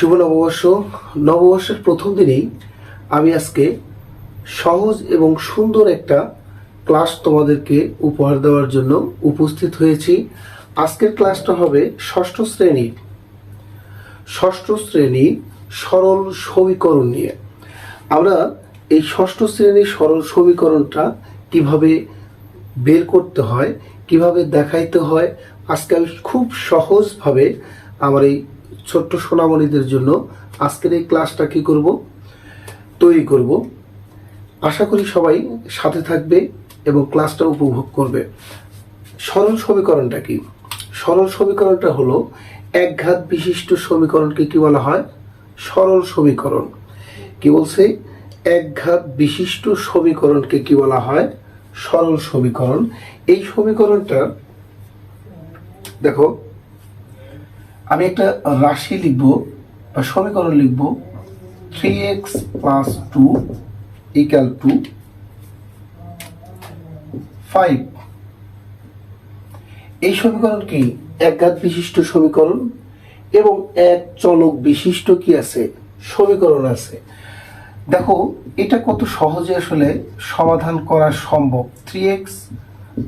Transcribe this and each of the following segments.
শুভ নববর্ষ। নববর্ষের প্রথম দিনেই আমি আজকে সহজ এবং সুন্দর একটা ক্লাস তোমাদেরকে উপহার দেওয়ার জন্য উপস্থিত হয়েছি। আজকের ক্লাসটা হবে ষষ্ঠ শ্রেণির ষষ্ঠ শ্রেণি সরল সমীকরণ নিয়ে। আমরা এই ষষ্ঠ শ্রেণির সরল সমীকরণটা কীভাবে বের করতে হয়, কীভাবে দেখাইতে হয়, আজকে আমি খুব সহজভাবে আমার এই ছোট্ট সোনামণিদের জন্য আজকের এই ক্লাসটা কি করব? তৈরি করব। আশা করি সবাই সাথে থাকবে এবং ক্লাসটা উপভোগ করবে। সরল সমীকরণটা কি? সরল সমীকরণটা হলো একঘাত বিশিষ্ট সমীকরণকে কি বলা হয়? সরল সমীকরণ। কি বলছে? একঘাত বিশিষ্ট সমীকরণকে কি বলা হয়? সরল সমীকরণ। এই সমীকরণটা দেখো আমি একটা রাশি লিখব বা সমীকরণ লিখব three X plus two equal two five এই সমীকরণ কি একঘাত বিশিষ্ট সমীকরণ এবং এক চলক বিশিষ্ট কি আছে? সমীকরণ আছে। দেখো, এটা কত সহজে আসলে সমাধান করা সম্ভব। থ্রি এক্স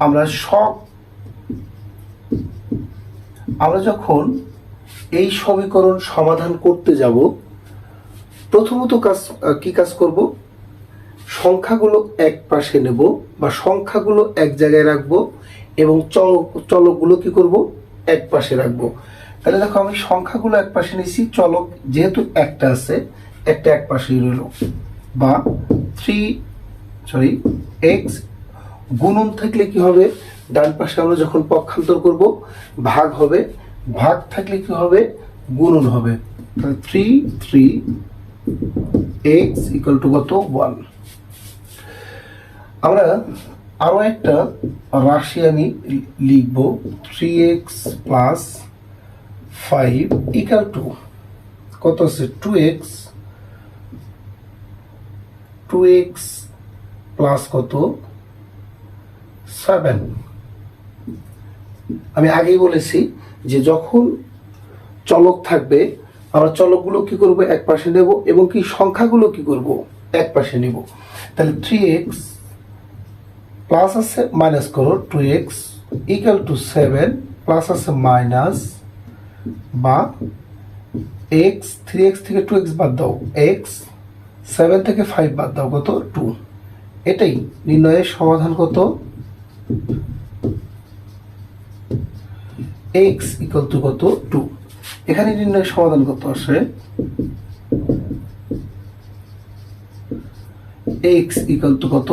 আমরা সব আমরা যখন এই সমীকরণ সমাধান করতে যাব। প্রথমত কাজ কি কাজ করব? সংখ্যাগুলো এক পাশে নেব বা সংখ্যাগুলো এক জায়গায় রাখব এবং চলক চলকগুলো কি করব? এক পাশে রাখব। তাহলে দেখো আমি সংখ্যাগুলো এক পাশে নিয়েছি, চলক যেহেতু একটা আছে, একটা এক পাশেই রইল। বা থ্রি, সরি, এক্স গুণন থাকলে কি হবে? ডান পাশে আমরা যখন পক্ষান্তর করব, ভাগ হবে ভাগ থাকলে কি হবে? গুণন হবে। তাহলে three three x equal to কত? ওয়ান আমরা আরও একটা রাশি আমি লিখব। Three x plus five equal to কত আছে? Two x two x plus কত? সেভেন আমি আগেই বলেছি যে যখন চলক থাকবে, আমরা চলকগুলো কি করব? এক পাশে নেব এবং কি সংখ্যাগুলো কি করব? এক পাশে নেব। তাহলে থ্রি এক্স প্লাস আছে মাইনাস করো two x equal two seven plus আছে মাইনাস বা এক্স থ্রি এক্স থেকে টু এক্স বাদ দাও। এক্স সেভেন থেকে ফাইভ বাদ দাও। কত? টু এটাই নির্ণয়ের সমাধান কত? এক্স ইকুয়াল টু কত? টু এখানে নির্ণয় সমাধান কত আসে এক্স ইকুয়াল টু কত?